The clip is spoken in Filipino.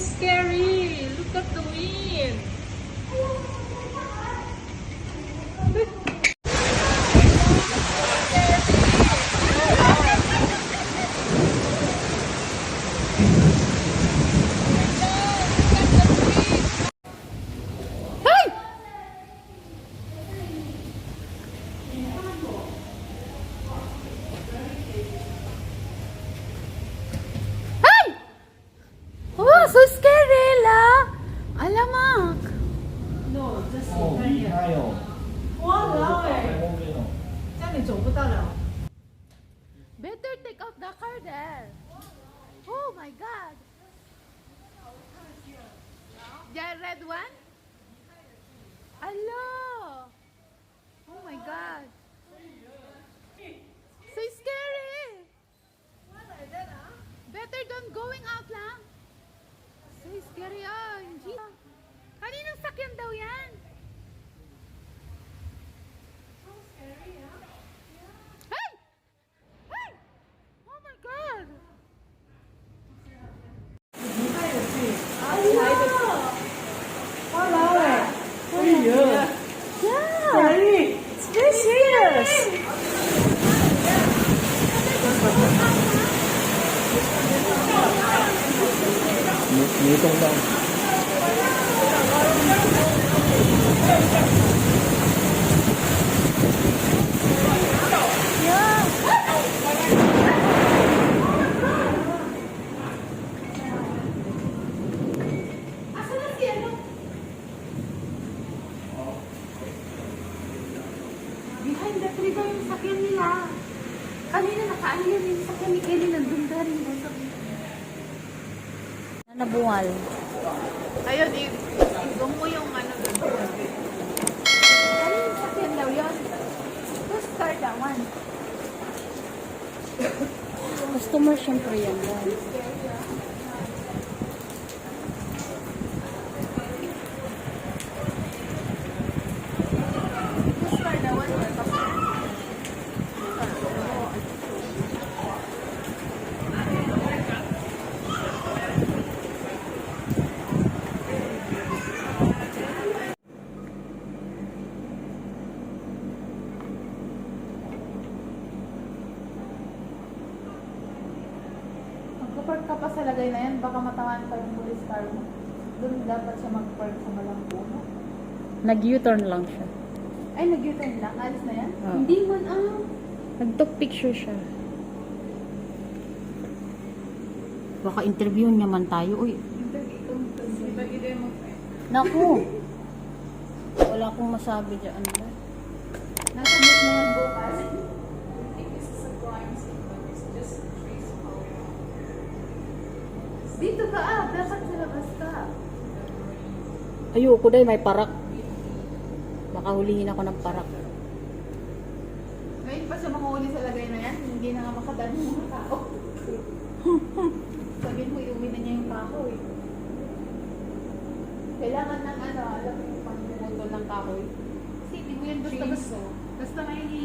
scary. Look at the wind. So Sus Kerala? Alamak. No, just oh, Ohio. Wow, Better take off the car there. Eh? Oh my god. The red one? Hello. Oh my god. Wow, yan! So scary, huh? Yeah. Hey! Hey! Oh my God! Nhớ công đông Daw yung sakyan nila. Kanina nakaalian yung sakyan ni Kelly nandun ka rin daw sa Nabungal. Ayun, i- i-zoom mo yung ano doon. Kanina yung sakyan daw yun. Who's car that one? Customer syempre yan. guys. Ka pa sa lagay na yan, baka matawan pa yung police car mo. Doon dapat siya mag-park sa Malangpuno. Nag-U-turn lang siya. Ay, nag-U-turn lang. Alis na yan? Oo. Hindi man ah. Nag-took picture siya. Baka interview naman tayo. Uy, naku. Wala akong masabi dyan. Nasa book mo yan bukas. Dito ka ah, dapat sa labas ka. Ayoko dahil may parak. Baka hulihin ako ng parak. Ngayon pa siya makahuli sa lagay na yan, hindi na nga makadaan yung mga tao. Sabihin mo, iuwi na niya yung kahoy. Kailangan ng ano, alam mo yung pangbuto ng kahoy. Kasi hindi mo yan basta-basta. Basta may